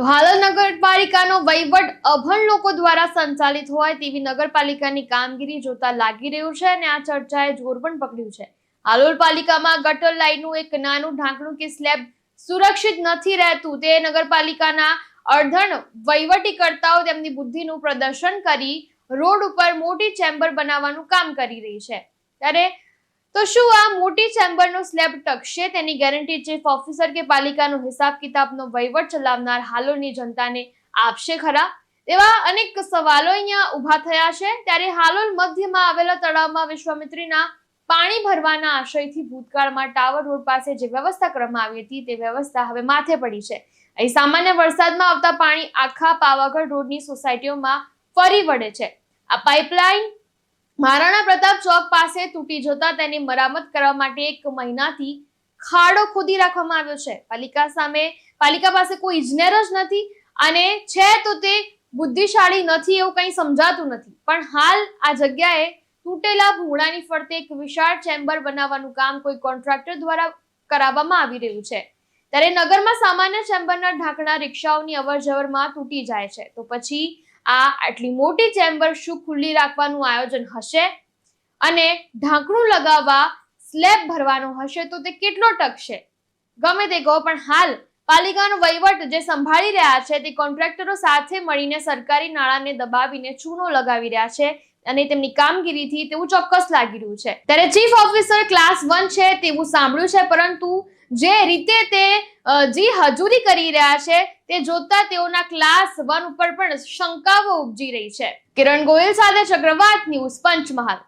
તો નગરપાલિકાનો વહીવટ અભણ લોકો દ્વારા સંચાલિત હોય તેવી નગરપાલિકાની કામગીરી જોતા લાગી રહ્યું છે અને આ ચર્ચાએ જોર પણ પકડ્યું છે. હાલોલ પાલિકામાં ગટર લાઈનનું એક નાનું ઢાંકણું કે સ્લેબ સુરક્ષિત નથી રહેતું, તે નગરપાલિકાના અડધણ વહીવટીકર્તાઓ તેમની બુદ્ધિનું પ્રદર્શન કરી રોડ ઉપર મોટી ચેમ્બર બનાવવાનું કામ કરી રહી છે. ત્યારે તો શું આ મોટી ચેમ્બરનો સ્લેબ ટકશે? તેની ગેરંટી ચીફ ઓફિસર કે પાલિકાનો હિસાબ કિતાબનો વહીવટ ચલાવનાર હાલોલની જનતાને આપશે ખરા? એવા અનેક સવાલો અહીંયા ઊભા થયા છે. ત્યારે હાલોલ મધ્યમાં આવેલા તળાવમાં વિશ્વામિત્રીના પાણી ભરવાના આશયથી ભૂતકાળમાં ટાવર રોડ પાસે જે વ્યવસ્થા કરવામાં આવી હતી તે વ્યવસ્થા હવે માથે પડી છે. અહીં સામાન્ય વરસાદમાં આવતા પાણી આખા પાવાગઢ રોડની સોસાયટીઓમાં ફરી વળે છે. આ પાઇપલાઇન મહારાણા પ્રતાપ ચોક પાસે તૂટી જતા તેની મરામત કરવા માટે એક મહિનાથી ખાડો ખોદી રાખવામાં આવ્યો છે. પાલિકા સામે, પાલિકા પાસે કોઈ ઇજનેર જ નથી અને છે તો તે બુદ્ધિશાળી નથી એવું કંઈ સમજાતું નથી. પણ હાલ આ જગ્યાએ તૂટેલા ભૂંગળાની ફરતે એક વિશાળ ચેમ્બર બનાવવાનું કામ કોઈ કોન્ટ્રાક્ટર દ્વારા કરાવવામાં આવી રહ્યું છે. ત્યારે નગરમાં સામાન્ય ચેમ્બરના ઢાંકણા રિક્ષાઓની અવરજવરમાં તૂટી જાય છે. તો પછી આ આટલી મોટી ચેમ્બર શું ખુલ્લી રાખવાનું આયોજન હશે? અને ઢાંકણું લગાવવા સ્લેબ ભરવાનો હશે તો તે કેટલો ટકશે? ગમે તે કહો, પણ હાલ પાલિકાનો વહીવટ જે સંભાળી રહ્યા છે તે કોન્ટ્રાક્ટરો સાથે મળીને સરકારી નાણાંને દબાવીને ચૂનો લગાવી રહ્યા છે અને તેમની કામગીરીથી તેવું ચોક્કસ લાગી રહ્યું છે. ત્યારે ચીફ ઓફિસર ક્લાસ વન છે તેવું સાંભળ્યું છે, પરંતુ જે રીતે તે જે હજૂરી કરી રહ્યા છે, તે જોતા તેઓના ક્લાસ વન ઉપર પણ શંકાઓ ઉપજી રહી છે. કિરણ ગોયલ સાથે ચક્રવાત ન્યૂઝ પંચમહાલ.